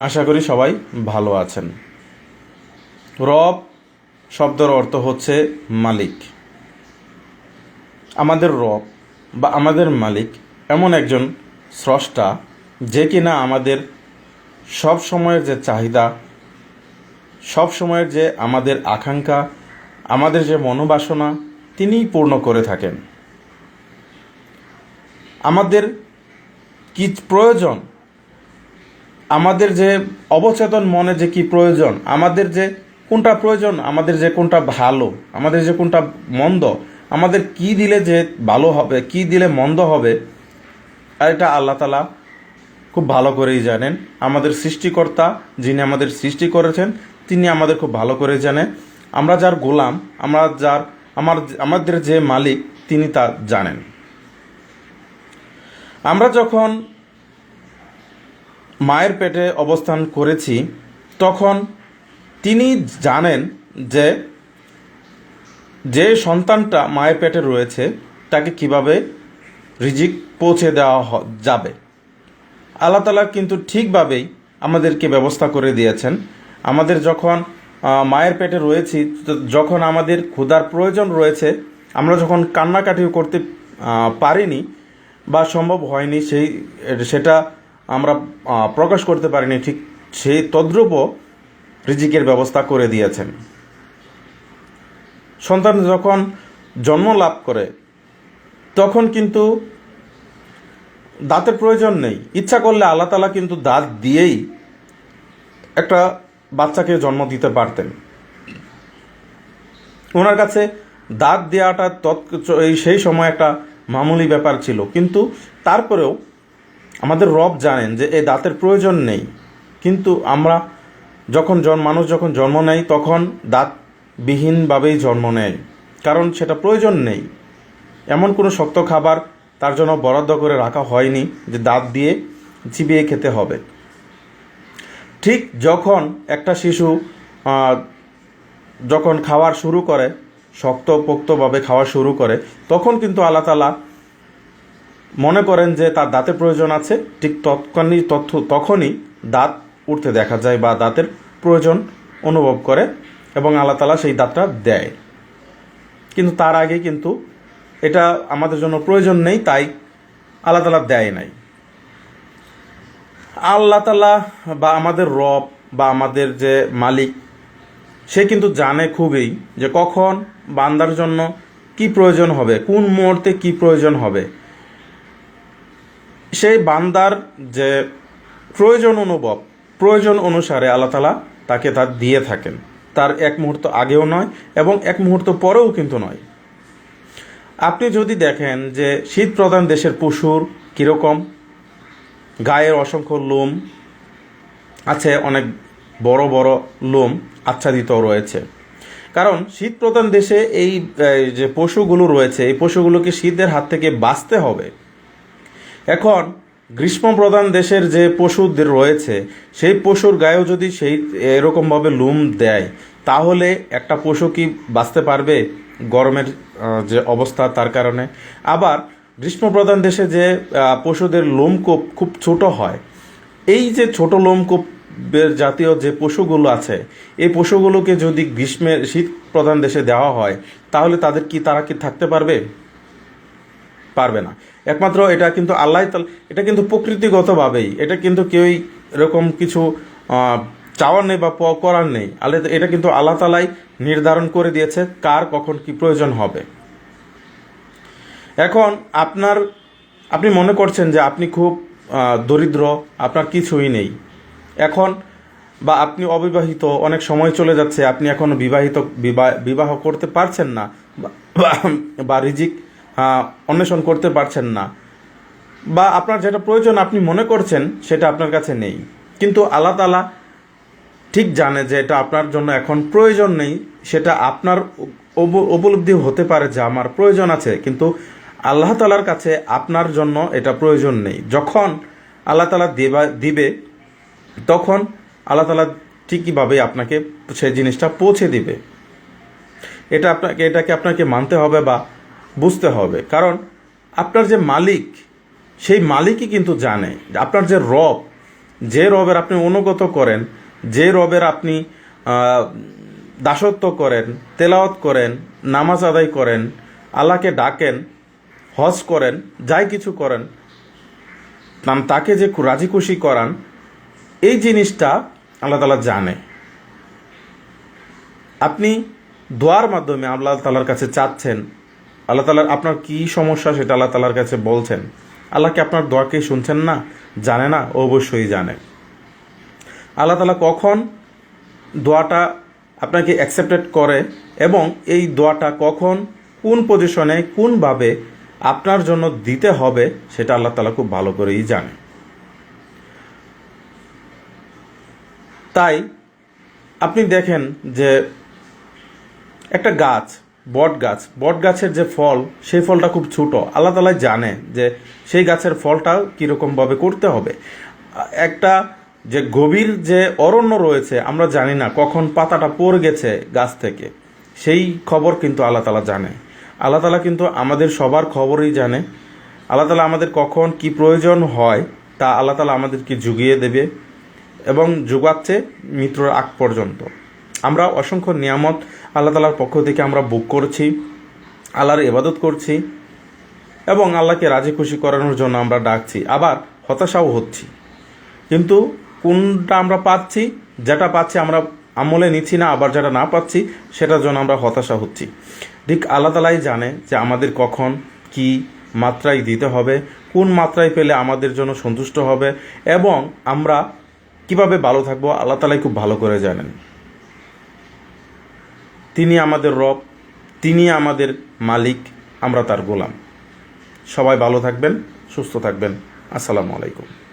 আশা করি সবাই ভালো আছেন। রব শব্দের অর্থ হচ্ছে মালিক। আমাদের রব বা আমাদের মালিক এমন একজন স্রষ্টা যে কিনা আমাদের সব সময়ের যে চাহিদা, সব সময়ের যে আমাদের আকাঙ্ক্ষা, আমাদের যে মনোবাসনা, তিনিই পূর্ণ করে থাকেন। আমাদের কি প্রয়োজন আমাদের যে অবচেতন মনে যে কি প্রয়োজন, আমাদের যে কোনটা প্রয়োজন, আমাদের যে কোনটা ভালো, আমাদের যে কোনটা মন্দ, আমাদের কি দিলে যে ভালো হবে, কি দিলে মন্দ হবে, আর এটা আল্লাহ তালা খুব ভালো করেই জানেন। আমাদের সৃষ্টিকর্তা যিনি আমাদের সৃষ্টি করেছেন, তিনি আমাদের খুব ভালো করে জানেন। আমরা যার গোলাম, আমরা যার, আমার, আমাদের যে মালিক, তিনি তা জানেন। আমরা যখন মায়ের পেটে অবস্থান করেছি, তখন তিনি জানেন যে যে সন্তানটা মায়ের পেটে রয়েছে, তাকে কীভাবে রিজিক পৌঁছে দেওয়া যাবে। আল্লাহ তালা কিন্তু ঠিকভাবেই আমাদেরকে ব্যবস্থা করে দিয়েছেন। আমাদের যখন মায়ের পেটে রয়েছি যখন আমাদের ক্ষুধার প্রয়োজন রয়েছে, আমরা যখন কান্নাকাটি করতে পারিনি বা সম্ভব হয়নি সেই, সেটা আমরা প্রকাশ করতে পারিনি, ঠিক সেই তদ্রূপও রিজিকের ব্যবস্থা করে দিয়েছেন। সন্তান যখন জন্ম লাভ করে, তখন কিন্তু দাঁতের প্রয়োজন নেই। ইচ্ছা করলে আল্লাহ তালা কিন্তু দাঁত দিয়েই একটা বাচ্চাকে জন্ম দিতে পারতেন। ওনার কাছে দাঁত দেওয়াটা তৎ সেই সময় একটা মামুলি ব্যাপার ছিল। কিন্তু তারপরেও আমাদের রব জানেন যে এই দাঁতের প্রয়োজন নেই। কিন্তু আমরা যখন জন মানুষ যখন জন্ম নেয়, তখন দাঁতবিহীনভাবেই জন্ম নেয়। কারণ সেটা প্রয়োজন নেই। এমন কোনো শক্ত খাবার তার জন্য বরাদ্দ করে রাখা হয়নি যে দাঁত দিয়ে চিবিয়ে খেতে হবে। ঠিক যখন একটা শিশু যখন খাওয়ার শুরু করে শক্ত পোক্তভাবে খাওয়া শুরু করে, তখন কিন্তু আল্লাহ তালা মনে করেন যে তার দাঁতের প্রয়োজন আছে, ঠিক তৎক্ষণই তথ্য তখনই দাঁত উঠতে দেখা যায় বা দাঁতের প্রয়োজন অনুভব করে এবং আল্লাহ তালা সেই দাঁতটা দেয়। কিন্তু তার আগে কিন্তু এটা আমাদের জন্য প্রয়োজন নেই, তাই আল্লাহ তালা দেয় নাই। আল্লাহ তালা বা আমাদের রব বা আমাদের যে মালিক, সে কিন্তু জানে খুবই যে কখন বান্দার জন্য কি প্রয়োজন হবে, কোন মুহূর্তে কি প্রয়োজন হবে। সেই বান্দার যে প্রয়োজন অনুভব, প্রয়োজন অনুসারে আল্লাহ তালা তাকে তা দিয়ে থাকেন। তার এক মুহূর্ত আগেও নয় এবং এক মুহূর্ত পরেও কিন্তু নয়। আপনি যদি দেখেন যে শীত প্রধান দেশের পশুর কীরকম, গায়ের অসংখ্য লোম, আছে অনেক বড় বড় লোম আচ্ছাদিত রয়েছে। কারণ শীত প্রধান দেশে এই যে পশুগুলো রয়েছে, এই পশুগুলোকে শীতের হাত থেকে বাঁচতে হবে। এখন গ্রীষ্ম প্রধান দেশের যে পশুদের রয়েছে, সেই পশুর গায়েও যদি সেই এরকমভাবে লুম দেয়, তাহলে একটা পশু কি বাঁচতে পারবে গরমের যে অবস্থা তার কারণে? আবার গ্রীষ্ম প্রধান দেশে যে পশুদের লোমকূপ খুব ছোট হয়, এই যে ছোট লোমকূপের জাতীয় যে পশুগুলো আছে, এই পশুগুলোকে যদি গ্রীষ্মের শীত প্রধান দেশে দেওয়া হয়, তাহলে তাদের কি, তারা কি থাকতে পারবে? পারবে না। একমাত্র এটা কিন্তু আল্লাহ এটা কিন্তু প্রকৃতিগতভাবেই, এটা কিন্তু কেউই এরকম কিছু চাওয়ার নেই বা প- করার নেই। আল্লাহ এটা কিন্তু আল্লাহ তালাই নির্ধারণ করে দিয়েছে কার কখন কি প্রয়োজন হবে। এখন আপনার, আপনি মনে করছেন যে আপনি খুব দরিদ্র, আপনার কিছুই নেই। এখন বা আপনি অবিবাহিত, অনেক সময় চলে যাচ্ছে, আপনি এখনও বিবাহিত, বিবাহ করতে পারছেন না বা- রিজিক অন্বেষণ করতে পারছেন না। বা আপনার যেটা প্রয়োজন আপনি মনে করছেন, সেটা আপনার কাছে নেই। কিন্তু আল্লাহ তালা ঠিক জানে যে এটা আপনার জন্য এখন প্রয়োজন নেই, সেটা আপনার উপলব্ধি হতে পারে যে আমার প্রয়োজন আছে। কিন্তু আল্লাহ তালার কাছে আপনার জন্য এটা প্রয়োজন নেই। যখন আল্লাহ তালা দেবা, দিবে, তখন আল্লাহ তালা ঠিকইভাবে আপনাকে সেই জিনিসটা পৌঁছে দিবে। এটা আপনাকে, এটাকে আপনাকে মানতে হবে বা বুঝতে হবে। কারণ আপনার যে মালিক, সেই মালিকই কিন্তু জানে। আপনার যে রব, যে রবের আপনি অনুগত করেন, যে রবের আপনি দাসত্ব করেন, তেলাওয়াত করেন, নামাজ আদায় করেন, আল্লাহকে ডাকেন, হজ করেন, যাই কিছু করেন তাম- তাকে যে রাজি খুশি করান, এই জিনিসটা আল্লাহ তালা জানে। আপনি দোয়ার মাধ্যমে আল্লাহ তালার কাছে চাচ্ছেন আল্লাহ তালার আপনার কি সমস্যা সেটা আল্লাহ তালার কাছে বলছেন। আল্লাহকে আপনার দোয়াকে শুনছেন না? জানে না? অবশ্যই জানে। আল্লাহ তালা কখন দোয়াটা আপনাকে অ্যাকসেপ্টেড করে এবং এই দোয়াটা কখন কোন পজিশনে কোনভাবে আপনার জন্য দিতে হবে, সেটা আল্লাহ তালা খুব ভালো করেই জানে। তাই আপনি দেখেন যে একটা গাছ বট গাছ বট গাছের যে ফল, সেই ফলটা খুব ছোট। আল্লাহ তালা জানে যে সেই গাছের ফলটা কীরকমভাবে করতে হবে। একটা যে গভীর যে অরণ্য রয়েছে, আমরা জানি না কখন পাতাটা পড়ে গেছে গাছ থেকে। সেই খবর কিন্তু আল্লাহ তালা জানে। আল্লাহ তালা কিন্তু আমাদের সবার খবরই জানে। আল্লাহ তালা আমাদের কখন কি প্রয়োজন হয়, তা আল্লাহ তালা আমাদেরকে জুগিয়ে দেবে এবং যুগাচ্ছে মৃত্যুর আগ পর্যন্ত। আমরা অসংখ্য নিয়ামত আল্লাহ তালার পক্ষ থেকে আমরা বুক করছি, আল্লাহর ইবাদত করছি এবং আল্লাহকে রাজি খুশি করানোর জন্য আমরা ডাকছি। আবার হতাশাও হচ্ছি। কিন্তু কোনটা আমরা পাচ্ছি, যেটা পাচ্ছি আমরা আমলে নিচ্ছি না, আবার যেটা না পাচ্ছি, সেটার জন্য আমরা হতাশা হচ্ছি। ঠিক আল্লাহ তালাই জানে যে আমাদের কখন কি মাত্রায় দিতে হবে, কোন মাত্রায় পেলে আমাদের জন্য সন্তুষ্ট হবে এবং আমরা কীভাবে ভালো থাকব, আল্লাহ তালাই খুব ভালো করে জানেন। তিনি আমাদের রব, তিনি আমাদের মালিক, আমরা তার গোলাম। সবাই ভালো থাকবেন, সুস্থ থাকবেন। আসসালামু আলাইকুম।